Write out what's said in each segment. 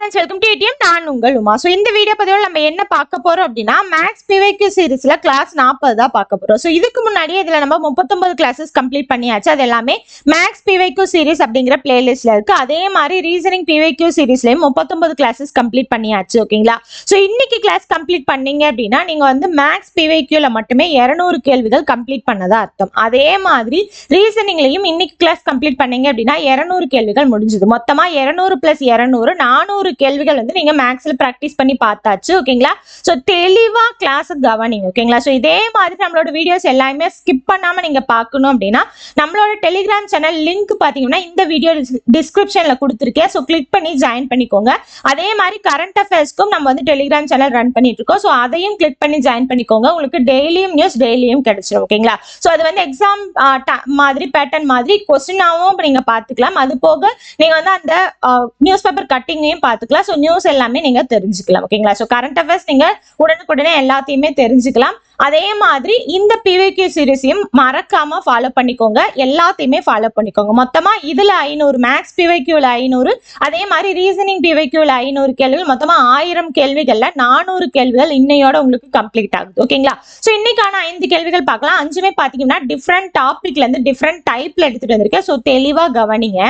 Friends welcome to ATM நான் உங்கள் Uma so இந்த வீடியோ பதிவில் நம்ம என்ன பார்க்க போறோம் அப்படின்னா மேக்ஸ் பிவைக்யூ சீரிஸ்ல கிளாஸ் நாற்பது தான் பார்க்க போகிறோம் ஸோ இதுக்கு முன்னாடியே இதில் நம்ம முப்பத்தொம்பது கிளாஸஸ் கம்ப்ளீட் பண்ணியாச்சு. அது எல்லாமே மேக்ஸ் பிவைக்யூ சீரிஸ் அப்படிங்கிற பிளேலிஸ்ட்டில் இருக்கு. அதே மாதிரி ரீசனிங் பிவைக்யூ சீரிஸ்லயும் முப்பத்தொம்பது கிளாஸஸ் கம்ப்ளீட் பண்ணியாச்சு ஓகேங்களா ஸோ இன்னைக்கு கிளாஸ் கம்ப்ளீட் பண்ணீங்க அப்படின்னா நீங்க வந்து மேக்ஸ் பிவைக்கியூவில் மட்டுமே இரநூறு கேள்விகள் கம்ப்ளீட் பண்ணதா அர்த்தம். அதே மாதிரி ரீசனிங்லையும் இன்னைக்கு கிளாஸ் கம்ப்ளீட் பண்ணீங்க அப்படின்னா இரநூறு கேள்விகள் முடிஞ்சது. மொத்தமா இருநூறு ப்ளஸ் இரநூறு நானூறு கேள்விகள் வந்து நீங்க மேக்ஸ்ல ப்ராக்டிஸ் பண்ணி பார்த்தாச்சு ஓகேங்களா ஸோ தெளிவா கிளாஸ் கவனிங்க ஓகேங்களா ஸோ இதே மாதிரி நம்மளோட வீடியோஸ் எல்லாமே ஸ்கிப் பண்ணாம நீங்க பார்க்கணும் அப்படின்னா நம்மளோட டெலிகிராம் சேனல் லிங்க் பாத்தீங்கன்னா இந்த வீடியோ டிஸ்கிரிப்ஷன்ல கொடுத்துருக்கேன். ஸோ கிளிக் பண்ணி ஜாயின் பண்ணிக்கோங்க. அதே மாதிரி கரண்ட் அஃபேர்ஸ்க்கும் நம்ம வந்து டெலிகிராம் சேனல் ரன் பண்ணிட்டு இருக்கோம். ஸோ அதையும் கிளிக் பண்ணி ஜாயின் பண்ணிக்கோங்க. உங்களுக்கு டெய்லியும் நியூஸ் டெய்லியும் கிடைச்சிடும் ஓகேங்களா ஸோ அது வந்து எக்ஸாம் மாதிரி பேட்டர்ன் மாதிரி கொஸ்டினாவும் நீங்க பாத்துக்கலாம் அது போக நீங்க வந்து அந்த நியூஸ் பேப்பர் கட்டிங்கையும் பார்த்துக்கலாம் ஸோ நியூஸ் எல்லாமே நீங்க தெரிஞ்சுக்கலாம். ஓகேங்களா ஸோ கரண்ட் அஃபேர்ஸ் நீங்க உடனுக்குடனே எல்லாத்தையுமே தெரிஞ்சுக்கலாம். அதே மாதிரி இந்த பிவிக்யூ சீரிஸையும் மறக்காம ஃபாலோ பண்ணிக்கோங்க. எல்லாத்தையுமே ஃபாலோ பண்ணிக்கோங்க. மொத்தமா இதுல ஐநூறு மேக்ஸ் பிவைக்யூல ஐநூறு அதே மாதிரி ரீசனிங் பிவைக்யூல ஐநூறு கேள்விகள் மொத்தமா ஆயிரம் கேள்விகள்ல நானூறு கேள்விகள் இன்னையோட உங்களுக்கு கம்ப்ளீட் ஆகுது. ஓகேங்களா ஸோ இன்னைக்கான ஐந்து கேள்விகள் பார்க்கலாம். அஞ்சுமே பாத்தீங்கன்னா டிஃப்ரெண்ட் டாபிக்ல இருந்து டிஃப்ரெண்ட் டைப்ல எடுத்துட்டு வந்திருக்கேன். ஸோ தெளிவா கவனிங்க.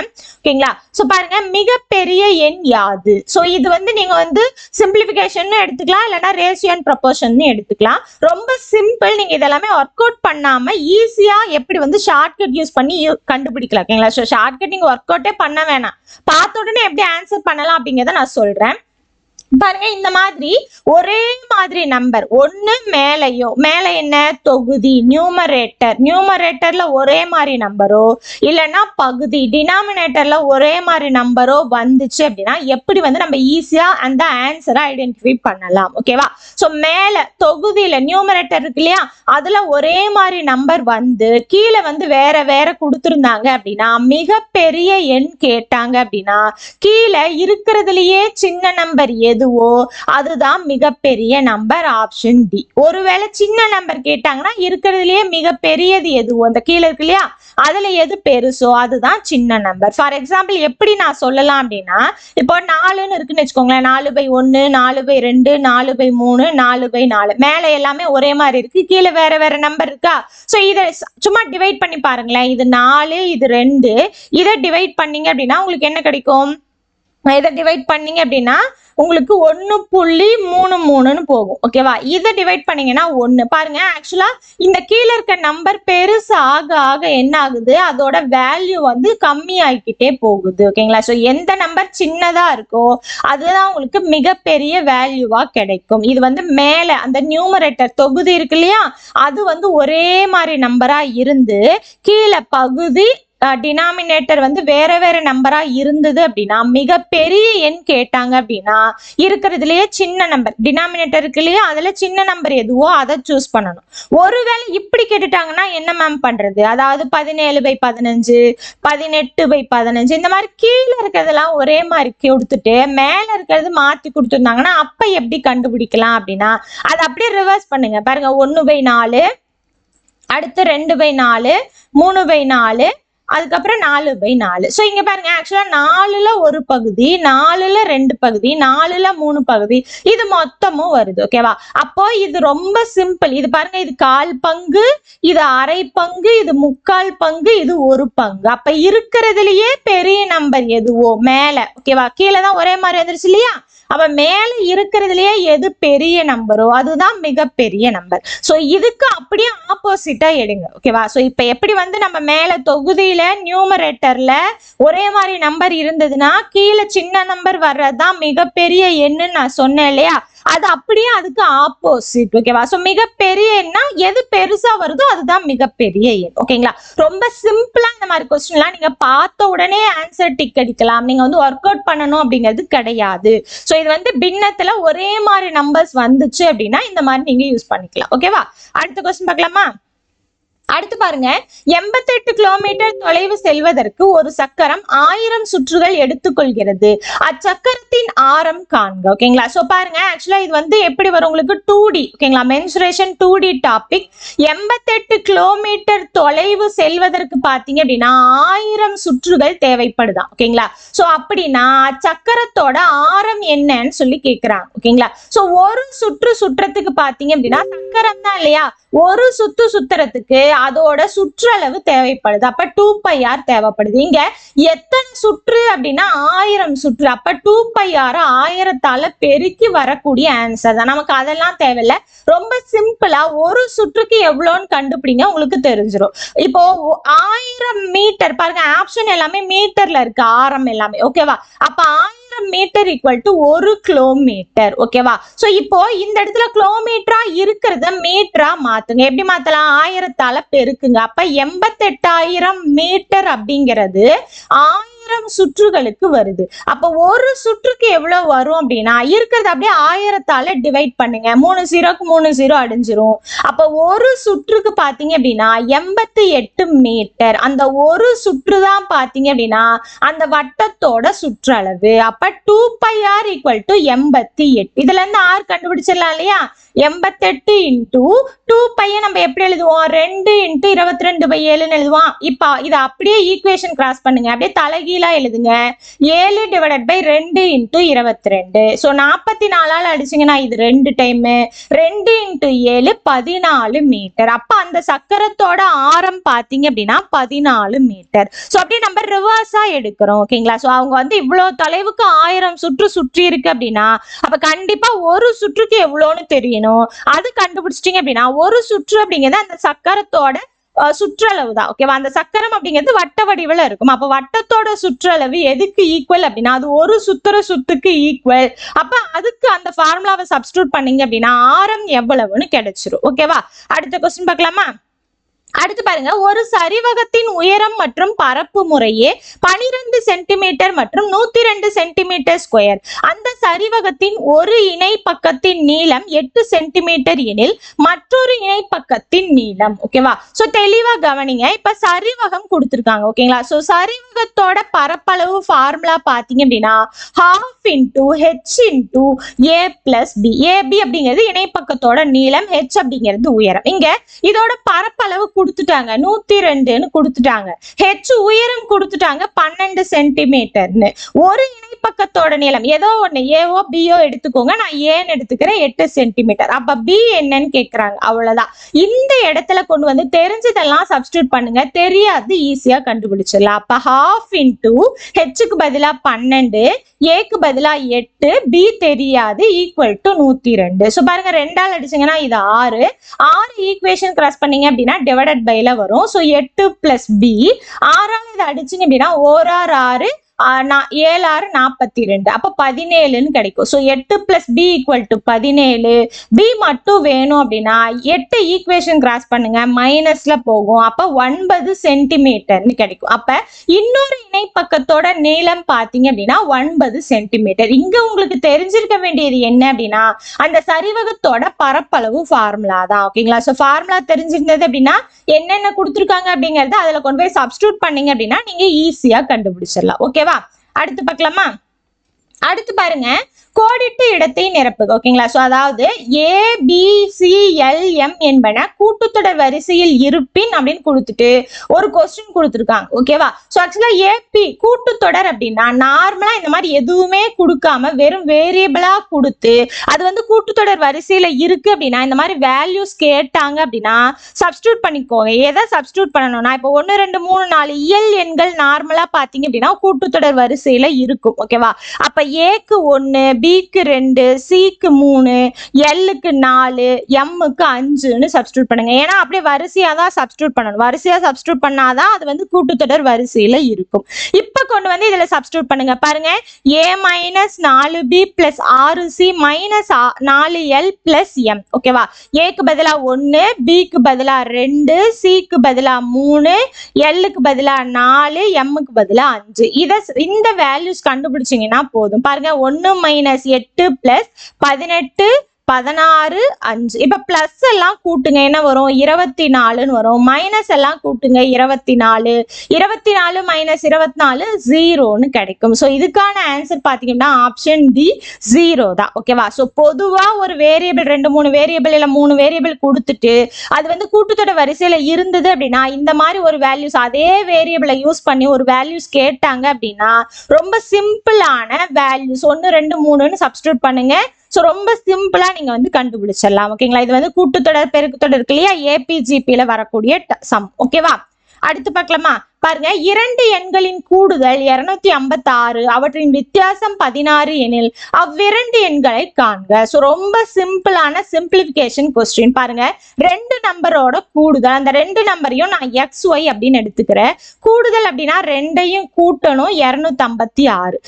ஓகேங்களா ஸோ பாருங்க மிகப்பெரிய எண் யாது? ஸோ இது வந்து நீங்க வந்து சிம்பிளிஃபிகேஷன் எடுத்துக்கலாம் இல்லைன்னா ரேஷியன் அண்ட் ப்ரொபோர்ஷன் எடுத்துக்கலாம். ரொம்ப சிம்பிள் நீங்க இதெல்லாமே ஒர்க் அவுட் பண்ணாம ஈஸியா எப்படி வந்து ஷார்ட்கட் யூஸ் பண்ணி கண்டுபிடிக்கலாம் ஓகேங்களா? ஸோ ஷார்ட்கட் நீங்க ஒர்க் அவுட்டே பண்ண வேணாம். பார்த்த உடனே எப்படி ஆன்சர் பண்ணலாம் அப்படிங்கிறத நான் சொல்றேன். பாருங்க இந்த மாதிரி ஒரே மாதிரி நம்பர் ஒன்று மேலையோ மேலே என்ன? தொகுதி நியூமரேட்டர் நியூமரேட்டர்ல ஒரே மாதிரி நம்பரோ இல்லைன்னா பகுதி டினாமினேட்டர்ல ஒரே மாதிரி நம்பரோ வந்துச்சு அப்படின்னா எப்படி வந்து நம்ம ஈஸியா அந்த ஆன்சரை ஐடென்டிஃபை பண்ணலாம் ஓகேவா ஸோ மேலே தொகுதியில நியூமரேட்டர் இருக்கு இல்லையா? அதுல ஒரே மாதிரி நம்பர் வந்து கீழே வந்து வேற வேற கொடுத்துருந்தாங்க அப்படின்னா மிகப்பெரிய எண் கேட்டாங்க அப்படின்னா கீழே இருக்கிறதுலயே சின்ன நம்பர் எதுவோ அதுதான் மிகப்பெரிய நம்பர் ஆப்ஷன் டி ஒருவேளை சின்ன நம்பர் கேட்டாங்கன்னா இருக்கிறதுலயே மிகப்பெரியது எதுவோ அந்த கீழே இருக்கு இல்லையா? அதுல எது பெருசோ அதுதான் சின்ன நம்பர் ஃபார் எக்ஸாம்பிள் எப்படி நான் சொல்லலாம் அப்படின்னா இப்போ நாலுன்னு இருக்குன்னு வச்சுக்கோங்களேன். நாலு பை ஒன்னு நாலு பை ரெண்டு நாலு பை மூணு நாலு பை நாலு. மேலே எல்லாமே ஒரே மாதிரி இருக்கு. கீழே வேற வேற நம்பர் இருக்கா? ஸோ இதை சும்மா டிவைட் பண்ணி பாருங்களேன். இது நாலு இது ரெண்டு. இதை டிவைட் பண்ணீங்க அப்படின்னா உங்களுக்கு என்ன கிடைக்கும்? இதை டிவைட் பண்ணீங்க அப்படின்னா உங்களுக்கு ஒன்று புள்ளி மூணு மூணுன்னு போகும். ஓகேவா இதை டிவைட் பண்ணீங்கன்னா ஒன்று பாருங்க ஆக்சுவலா இந்த கீழே இருக்க நம்பர் பெருசு ஆக ஆக என்ன ஆகுது? அதோட வேல்யூ வந்து கம்மி ஆகிக்கிட்டே போகுது ஓகேங்களா ஸோ எந்த நம்பர் சின்னதா இருக்கோ அதுதான் உங்களுக்கு மிகப்பெரிய வேல்யூவா கிடைக்கும். இது வந்து மேலே அந்த நியூமரேட்டர் தொகுதி இருக்கு இல்லையா? அது வந்து ஒரே மாதிரி நம்பரா இருந்து கீழே பகுதி டினாமினேட்டர் வந்து வேற வேற நம்பரா இருந்தது அப்படின்னா மிகப்பெரிய எண் கேட்டாங்க அப்படின்னா இருக்கிறதுலயே சின்ன நம்பர் டினாமினேட்டர் இருக்குல்லையே அதுல சின்ன நம்பர் எதுவோ அதை சூஸ் பண்ணணும். ஒருவேளை இப்படி கேட்டுட்டாங்கன்னா என்ன மேம் பண்றது? அதாவது பதினேழு பை பதினஞ்சு பதினெட்டு பை பதினஞ்சு இந்த மாதிரி கீழே இருக்கிறதெல்லாம் ஒரே மாதிரி கொடுத்துட்டு மேல இருக்கிறது மாத்தி கொடுத்துருந்தாங்கன்னா அப்ப எப்படி கண்டுபிடிக்கலாம் அப்படின்னா அதை அப்படியே ரிவர்ஸ் பண்ணுங்க. பாருங்க ஒன்னு பை நாலு அடுத்து ரெண்டு பை நாலு மூணு பை நாலு அதுக்கப்புறம் நாலு பை நாலு. ஸோ இங்கே பாருங்க ஆக்சுவலாக நாலுல ஒரு பகுதி நாலுல ரெண்டு பகுதி நாலுல மூணு பகுதி இது மொத்தமும் வருது ஓகேவா அப்போ இது ரொம்ப சிம்பிள் இது பாருங்க இது கால் பங்கு இது அரை பங்கு இது முக்கால் பங்கு இது ஒரு பங்கு. அப்ப இருக்கிறதுலயே பெரிய நம்பர் எதுவோ மேல ஓகேவா கீழே தான் ஒரே மாதிரி வந்துருச்சு இல்லையா? அப்ப மேல இருக்கிறதுலயே எது பெரிய நம்பரோ அதுதான் மிகப்பெரிய நம்பர் ஸோ இதுக்கு அப்படியே ஆப்போசிட்டா எடுங்க ஓகேவா ஸோ இப்ப எப்படி வந்து நம்ம மேல தொகுதியில் நியூமரேட்டர்ல ஒரே மாதிரி நம்பர் இருந்ததுன்னா கீழே சின்ன நம்பர் வர்றதுதான் மிகப்பெரிய எண்ணுன்னு நான் சொன்னேன் இல்லையா? அது அப்படியே அதுக்கு ஆப்போசிட் ஓகேவா சோ மிகப்பெரிய எண்ணா எது பெருசா வருதோ அதுதான் மிகப்பெரிய எண் ஓகேங்களா ரொம்ப சிம்பிளா இந்த மாதிரி கொஸ்டின்லாம் நீங்க பார்த்த உடனே ஆன்சர் டிக் அடிக்கலாம். நீங்க வந்து ஒர்க் அவுட் பண்ணணும் அப்படிங்கிறது கிடையாது. ஸோ இது வந்து பின்னத்துல ஒரே மாதிரி நம்பர்ஸ் வந்துச்சு அப்படின்னா இந்த மாதிரி நீங்க யூஸ் பண்ணிக்கலாம் ஓகேவா அடுத்த கொஸ்டின் பார்க்கலாமா? அடுத்து பாருங்க. எண்பத்தெட்டு கிலோமீட்டர் தொலைவு செல்வதற்கு ஒரு சக்கரம் ஆயிரம் சுற்றுகள் எடுத்துக்கொள்கிறது. அச்சக்கரத்தின் ஆரம் காண்க ஓகேங்களா? சோ பாருங்க ஆக்சுவலா இது வந்து எப்படி வரும் உங்களுக்கு? டூ டி ஓகேங்களா? மென்சுரேஷன் டூ டி டாபிக் எண்பத்தெட்டு கிலோமீட்டர் தொலைவு செல்வதற்கு பாத்தீங்க அப்படின்னா ஆயிரம் சுற்றுகள் தேவைப்படுதான் ஓகேங்களா? சோ அப்படின்னா சக்கரத்தோட ஆரம் என்னன்னு சொல்லி கேக்குறாங்க ஓகேங்களா? சோ ஒரு சுற்று சுற்றத்துக்கு பாத்தீங்க அப்படின்னா சக்கரம் தான் இல்லையா? ஒரு சுத்து சுத்துறதுக்கு அதோட சுற்றளவு தேவைப்படுது. அப்ப டூ பை ஆர் தேவைப்படுது. இங்க எத்தனை சுற்று அப்படின்னா ஆயிரம் சுற்று. அப்ப டூ பை ஆர் ஆயிரத்தால பெருக்கி வரக்கூடிய ஆன்சர் தான். நமக்கு அதெல்லாம் தேவையில்ல. ரொம்ப சிம்பிளா ஒரு சுற்றுக்கு எவ்வளோன்னு கண்டுபிடிங்க உங்களுக்கு தெரிஞ்சிடும் இப்போ ஆயிரம் மீட்டர் பாருங்க ஆப்ஷன் எல்லாமே மீட்டர்ல இருக்கு. ஆரம் எல்லாமே. ஓகேவா அப்ப ஆயிரம் மீட்டர் ஈக்குவல் டு ஒரு கிலோமீட்டர் ஓகேவா சோ இப்போ இந்த இடத்துல கிலோமீட்டரா இருக்கிறத மீட்டரா மாத்துங்க. எப்படி மாத்தலாம்? ஆயிரத்தால பெருக்குங்க. அப்ப எண்பத்தெட்டாயிரம் மீட்டர் அப்படிங்கிறது ஆயிரம் சுற்றுகளுக்கு வருது. அப்ப ஒரு சுற்றுக்கு எவ்வளவு வரும் அப்படின்னா இருக்கிறது அப்படியே ஆயிரத்தால டிவைட் பண்ணுங்க. மூணு ஜீரோக்கு மூணு ஜீரோ அடிஞ்சிரும். அப்போ ஒரு சுற்றுக்கு பாத்தீங்க அப்படின்னா எண்பத்தி எட்டு மீட்டர் அந்த ஒரு சுற்று தான் பாத்தீங்க அப்படின்னா அந்த வட்டத்தோட சுற்றளவு. அப்ப two pi r equal to எண்பத்தி எட்டு. இதுல இருந்து ஆர் கண்டுபிடிச்சிடலாம் இல்லையா? எண்பத்தெட்டு இன்டூ டூ பையன் நம்ம எப்படி எழுதுவோம்? ரெண்டு இன்ட்டு இருபத்தி ரெண்டு பை ஏழுன்னு எழுதுவோம். இப்போ இதை அப்படியே ஈக்குவேஷன் கிராஸ் பண்ணுங்க. அப்படியே தலைகீழா எழுதுங்க. ஏழு டிவைடட் பை ரெண்டு இன்ட்டு இருபத்தி ரெண்டு ஸோ நாற்பத்தி நாலால் அடிச்சிங்கன்னா இது ரெண்டு டைமு ரெண்டு இன்ட்டு ஏழு பதினாலு மீட்டர் அப்போ அந்த சக்கரத்தோட ஆரம் பார்த்தீங்க அப்படின்னா பதினாலு மீட்டர் ஸோ அப்படியே நம்ம ரிவர்ஸாக எடுக்கிறோம். ஓகேங்களா ஸோ அவங்க வந்து இவ்வளோ தொலைவுக்கு ஆயிரம் சுற்று சுற்றி இருக்கு அப்படின்னா அப்போ கண்டிப்பா ஒரு சுற்றுக்கு எவ்வளோன்னு தெரியும். தெரியணும் அது கண்டுபிடிச்சிட்டீங்க அப்படின்னா ஒரு சுற்று அப்படிங்கிறது அந்த சக்கரத்தோட சுற்றளவு தான். ஓகேவா அந்த சக்கரம் அப்படிங்கிறது வட்ட வடிவில் இருக்கும். அப்போ வட்டத்தோட சுற்றளவு எதுக்கு ஈக்குவல் அப்படின்னா அது ஒரு சுத்துற சுத்துக்கு ஈக்குவல் அப்ப அதுக்கு அந்த ஃபார்முலாவை சப்ஸ்டியூட் பண்ணீங்க அப்படின்னா ஆரம் எவ்வளவுன்னு கிடைச்சிரும். ஓகேவா அடுத்த கொஸ்டின் பார்க்கலாமா? அடுத்து பாருங்க ஒரு சரிவகத்தின் உயரம் மற்றும் பரப்பு முறையே பனிரெண்டு சென்டிமீட்டர் மற்றும் நூத்தி ரெண்டு சென்டிமீட்டர் ஸ்கொயர். அந்த சரிவகத்தின் ஒரு இணை பக்கத்தின் நீளம் எட்டு சென்டிமீட்டர் எனில் மற்றொரு இணை பக்கத்தின் நீளம் ஓகேவா சோ தெளிவா கவனிங்க. இப்ப சரிவகம் கொடுத்திருக்காங்க. ஓகேங்களா சோ சரிவகத்தோட பரப்பளவு ஃபார்முலா பாத்தீங்க அப்படின்னா half into h into a plus b AB அப்படிங்கிறது இணைப்பக்கத்தோட நீளம் ஹெச் அப்படிங்கிறது உயரம். இங்க இதோட பரப்பளவு கொடுத்துட்டாங்க. நூத்தி ரெண்டுன்னு கொடுத்துட்டாங்க. ஹெச் உயரம் கொடுத்துட்டாங்க பன்னெண்டு சென்டிமீட்டர்னு. ஒரு இணைப்பக்கத்தோட நீளம். ஏதோ ஒண்ணு. ஏவோ பியோ எடுத்துக்கோங்க. நான் ஏன்னு எடுத்துக்கிறேன். எட்டு சென்டிமீட்டர். அப்ப பி என்னன்னு கேக்குறாங்க. அவ்வளவுதான். இந்த இடத்துல கொண்டு வந்து தெரிஞ்சதெல்லாம் சப்ஸ்டியூட் பண்ணுங்க. தெரியாது. ஈஸியா கண்டுபிடிச்சிடலாம். அப்ப ஹாஃப் இன்டூ ஹெச்சுக்கு பதிலா பன்னெண்டு ஏக்கு பதிலா எட்டு பி தெரியாது. ஈக்குவல் டு நூத்தி ரெண்டு. ஸோ பாருங்க. ரெண்டால் அடிச்சீங்கன்னா இது ஆறு. ஆறு ஈக்குவேஷன் கிராஸ் பண்ணீங்க அப்படின்னா டிவைடட் பைல வரும். ஸோ எட்டு பிளஸ் பி ஆறாவது அடிச்சிங்க அடிச்சீங்க அப்படின்னா ஆர் ஆறு நான் ஏழு ஆறு நாற்பத்தி ரெண்டு அப்போ பதினேழுன்னு கிடைக்கும். ஸோ எட்டு பிளஸ் பி ஈக்குவல் டு பதினேழு. பி மட்டும் வேணும் அப்படின்னா எட்டு ஈக்குவேஷன் கிராஸ் பண்ணுங்க. மைனஸ்ல போகும். அப்போ ஒன்பது சென்டிமீட்டர்னு கிடைக்கும். அப்போ இன்னொரு இணைப்பக்கத்தோட நீளம் பார்த்தீங்க அப்படின்னா ஒன்பது சென்டிமீட்டர் இங்க உங்களுக்கு தெரிஞ்சிருக்க வேண்டியது என்ன அப்படின்னா அந்த சரிவகத்தோட பரப்பளவு ஃபார்முலா தான். ஓகேங்களா ஸோ ஃபார்முலா தெரிஞ்சிருந்தது அப்படின்னா என்னென்ன கொடுத்துருக்காங்க அப்படிங்கிறத அதில் கொண்டு போய் சப்ஸ்டியூட் பண்ணீங்க அப்படின்னா நீங்க ஈஸியாக கண்டுபிடிச்சிடலாம். ஓகேவா அடுத்து பார்க்கலாமா? அடுத்து பாருங்க கோடிட்டு இடத்தை நிரப்புக ஓகேங்களா? ஸோ அதாவது A B C L M என்பன கூட்டுத்தொடர் வரிசையில் இருப்பின் அப்படின்னு கொடுத்துட்டு ஒரு கொஸ்டின் கொடுத்துருக்காங்க ஓகேவா ஸோ ஆக்சுவலா ஏபி கூட்டுத்தொடர் அப்படின்னா நார்மலா இந்த மாதிரி எதுவுமே கொடுக்காம வெறும் வேரியபிளா கொடுத்து அது வந்து கூட்டுத்தொடர் வரிசையில இருக்கு அப்படின்னா இந்த மாதிரி வேல்யூஸ் கேட்டாங்க அப்படின்னா சப்ஸ்டியூட் பண்ணிக்கோங்க. எதை சப்ஸ்டியூட் பண்ணணும்னா இப்போ ஒன்று ரெண்டு மூணு நாலு இயல் எண்கள் நார்மலா பார்த்தீங்க அப்படின்னா கூட்டுத்தொடர் வரிசையில இருக்கும் ஓகேவா அப்ப ஏக்கு ஒன்று பிக்கு ரெண்டு சிக்கு மூணு எல்லுக்கு நாலு எம்முக்கு அஞ்சுன்னு சப்ஸ்டியூட் பண்ணுங்க. ஏன்னா அப்படியே வரிசையாக தான் சப்ஸ்டியூட் பண்ணணும். வரிசையாக சப்ஸ்டியூட் பண்ணாதான் அது வந்து கூட்டுத்தொடர் வரிசையில் இருக்கும். இப்போ கொண்டு வந்து இதில் சப்ஸ்டியூட் பண்ணுங்க. பாருங்க. ஏ மைனஸ் நாலு பி பிளஸ் ஆறு சி மைனஸ் நாலு எல் பிளஸ் எம் ஓகேவா ஏக்கு பதிலா ஒன்று பிக்கு பதிலா ரெண்டு சிக்கு பதிலாக மூணு எல்லுக்கு பதிலாக நாலு எம்முக்கு பதிலாக அஞ்சு. இதை இந்த வேல்யூஸ் கண்டுபிடிச்சிங்கன்னா போதும். பாருங்க ஒன்று மைனஸ் எட்டு பிளஸ் பதினெட்டு பதினாறு அஞ்சு. இப்போ ப்ளஸ் எல்லாம் கூட்டுங்க. என்ன வரும்? இருபத்தி நாலுன்னு வரும். மைனஸ் எல்லாம் கூட்டுங்க. இருபத்தி நாலு இருபத்தி நாலு மைனஸ் இருபத்தி நாலு ஜீரோன்னு கிடைக்கும். ஸோ இதுக்கான ஆன்சர் பார்த்தீங்கன்னா ஆப்ஷன் டி ஜீரோ தான். ஓகேவா ஸோ பொதுவாக ஒரு வேரியபிள் ரெண்டு மூணு வேரியபிள் இல்லை மூணு வேரியபிள் கொடுத்துட்டு அது வந்து கூட்டத்தோட வரிசையில் இருந்தது அப்படின்னா இந்த மாதிரி ஒரு வேல்யூஸ் அதே வேரியபிளை யூஸ் பண்ணி ஒரு வேல்யூஸ் கேட்டாங்க அப்படின்னா ரொம்ப சிம்பிளான வேல்யூஸ் ஒன்று ரெண்டு மூணுன்னு சப்ஸ்டியூட் பண்ணுங்க. ஸோ ரொம்ப சிம்பிளா நீங்க வந்து கண்டுபிடிச்சிடலாம். ஓகேங்களா இது வந்து கூட்டுத்தொடர் பெருக்குத்தொடர் இருக்கு இல்லையா? ஏபிஜிபியில வரக்கூடிய சம். ஓகேவா அடுத்து பார்க்கலாமா? பாருங்க இரண்டு எண்களின் கூடுதல் இருநூத்தி ஐம்பத்தி ஆறு அவற்றின் வித்தியாசம் பதினாறு எனில் அவ்விரண்டு எண்களை காண்க. ஸோ ரொம்ப சிம்பிளான சிம்பிளிஃபிகேஷன் கொஸ்டின் பாருங்க ரெண்டு நம்பரோட கூடுதல் அந்த ரெண்டு நம்பரையும் நான் எக்ஸ் ஒய் அப்படின்னு எடுத்துக்கிறேன். கூடுதல் அப்படின்னா ரெண்டையும் கூட்டணும் இருநூத்தி ஐம்பத்தி ஆறு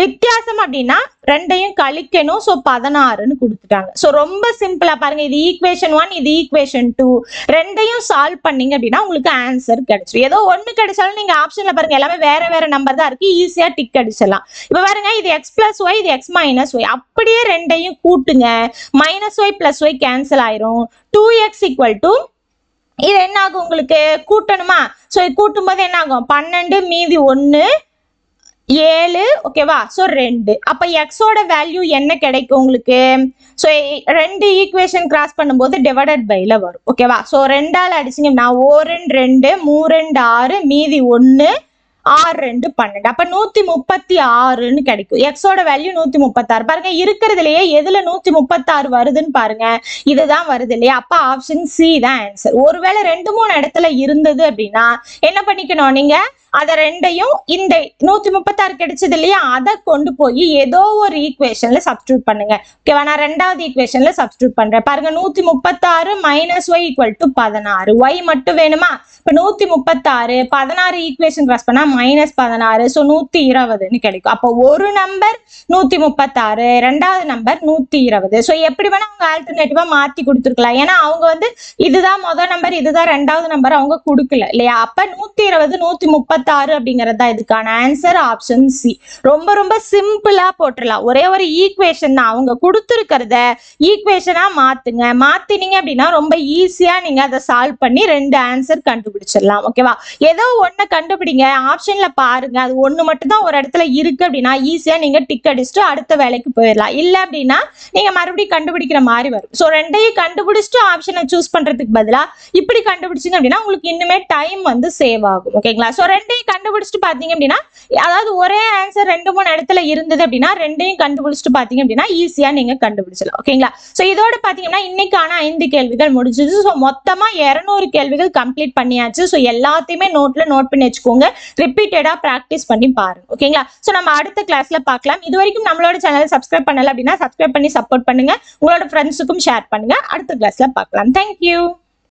வித்தியாசம் அப்படின்னா ரெண்டையும் கழிக்கணும் ஸோ பதினாறுன்னு கொடுத்துட்டாங்க. ஸோ ரொம்ப சிம்பிளா பாருங்க இது ஈக்குவேஷன் ஒன் இது ஈக்குவேஷன் டூ ரெண்டையும் சால்வ் பண்ணீங்க அப்படின்னா உங்களுக்கு ஆன்சர் கிடைச்சிடும் ஏதோ ஒன்று அடிச்சாலும் நீங்க ஆப்ஷன்ல பாருங்க எல்லாமே வேற வேற நம்பர் தான் இருக்கு. ஈஸியா டிக் அடிச்சிடலாம். இப்போ பாருங்க இது எக்ஸ் பிளஸ் ஒய் இது எக்ஸ் மைனஸ் ஒய் அப்படியே ரெண்டையும் கூட்டுங்க. Minus y plus y cancel ஆயிரும். டூ எக்ஸ் ஈக்குவல் டு இது என்ன ஆகும் உங்களுக்கு? கூட்டணுமா? ஸோ கூட்டும் போது என்ன ஆகும் பன்னெண்டு மீதி ஒன்று ஏழு ஓகேவா ஸோ ரெண்டு. அப்போ எக்ஸோட வேல்யூ என்ன கிடைக்கும் உங்களுக்கு? ஸோ ரெண்டு ஈக்குவேஷன் கிராஸ் பண்ணும்போது டிவைடட் பைல வரும். ஓகேவா ஸோ ரெண்டால் அடிச்சிங்கன்னா ஓ ரெண்டு ரெண்டு மூ ரெண்டு ஆறு மீதி ஒன்று ஆறு ரெண்டு பன்னெண்டு. அப்போ நூற்றி முப்பத்தி ஆறுன்னு கிடைக்கும். எக்ஸோட வேல்யூ நூற்றி முப்பத்தாறு பாருங்க இருக்கிறதுலையே எதில் நூற்றி முப்பத்தாறு வருதுன்னு பாருங்க. இதுதான் வருது இல்லையா? அப்போ ஆப்ஷன் சி தான் ஆன்சர் ஒருவேளை ரெண்டு மூணு இடத்துல இருந்தது அப்படின்னா என்ன பண்ணிக்கணும் நீங்கள் அதை ரெண்டையும் இந்த நூத்தி முப்பத்தாறு கிடைச்சது இல்லையா? அதை கொண்டு போய் ஏதோ ஒரு ஈக்குவேஷன்ல சப்ஸ்டியூட் பண்ணுங்க. ஓகேவா நான் ரெண்டாவது ஈக்குவேஷன்ல சப்ஸ்டியூட் பண்றேன். பாருங்க நூத்தி முப்பத்தாறு மைனஸ் ஒய் ஈக்குவல் டு பதினாறு. ஒய் மட்டும் வேணுமா? இப்போ நூற்றி முப்பத்தாறு பதினாறு ஈக்குவேஷன் கிராஸ் பண்ணால் மைனஸ் பதினாறு ஸோ நூற்றி இருபதுன்னு கிடைக்கும். அப்போ ஒரு நம்பர் நூற்றி முப்பத்தாறு ரெண்டாவது நம்பர் நூற்றி இருபது ஸோ எப்படி வேணால் அவங்க ஆல்டர்னேட்டிவாக மாற்றி கொடுத்துருக்கலாம். ஏன்னா அவங்க வந்து இதுதான் முதல் நம்பர் இதுதான் ரெண்டாவது நம்பர் அவங்க கொடுக்கல இல்லையா? அப்போ நூற்றி இருபது நூற்றி முப்பத்தாறு அப்படிங்கிறது தான் இதுக்கான ஆன்சர் ஆப்ஷன் சி ரொம்ப ரொம்ப சிம்பிளாக போட்டுடலாம். ஒரே ஒரு ஈக்குவேஷன் தான். அவங்க கொடுத்துருக்கிறத ஈக்குவேஷனாக மாற்றுங்க மாற்றினீங்க அப்படின்னா ரொம்ப ஈஸியாக நீங்கள் அதை சால்வ் பண்ணி ரெண்டு ஆன்சர் கண்டுபிடிச்சிடலாம் ஓகேவா ஏதோ ஒண்ணு கண்டுபிடிங்க ஆப்ஷன்ல பாருங்க அது ஒண்ணு மட்டும் தான் ஒரு இடத்துல இருக்கு அப்படின்னா ஈஸியா நீங்க டிக் அடிச்சுட்டு அடுத்த வேலைக்கு போயிடலாம். இல்ல அப்படின்னா நீங்க மறுபடியும் கண்டுபிடிக்கிற மாதிரி வரும். ஸோ ரெண்டையும் கண்டுபிடிச்சிட்டு ஆப்ஷனை சூஸ் பண்றதுக்கு பதிலா இப்படி கண்டுபிடிச்சிங்க அப்படின்னா உங்களுக்கு இன்னுமே டைம் வந்து சேவ் ஆகும் ஓகேங்களா ஸோ ரெண்டையும் கண்டுபிடிச்சிட்டு பாத்தீங்க அப்படின்னா அதாவது ஒரே ஆன்சர் ரெண்டு மூணு இடத்துல இருந்தது அப்படின்னா ரெண்டையும் கண்டுபிடிச்சிட்டு பாத்தீங்க அப்படின்னா ஈஸியா நீங்க கண்டுபிடிச்சலாம் ஓகேங்களா ஸோ இதோட பாத்தீங்கன்னா இன்னைக்கான ஐந்து கேள்விகள் முடிஞ்சது ஸோ மொத்தமா இருநூறு கேள்விகள் கம்ப்ளீட் பண்ணியாச்சு. ஸோ எல்லாத்தையுமே நோட்ல நோட் பண்ணி வச்சுக்கோங்க. ரிப்பீட்டடா ப்ராக்டிஸ் பண்ணி பாருங்க. ஓகேங்களா ஸோ நம்ம அடுத்த கிளாஸ்ல பார்க்கலாம். இது வரைக்கும் நம்மளோட சேனலை சப்ஸ்கிரைப் பண்ணல அப்படின்னா சப்ஸ்கிரைப் பண்ணி சப்போர்ட் பண்ணுங்க. உங்களோட ஃப்ரெண்ட்ஸுக்கும் ஷேர் பண்ணுங்க. அடுத்த கிளாஸ்ல பார்க்கலாம். தேங்க்யூ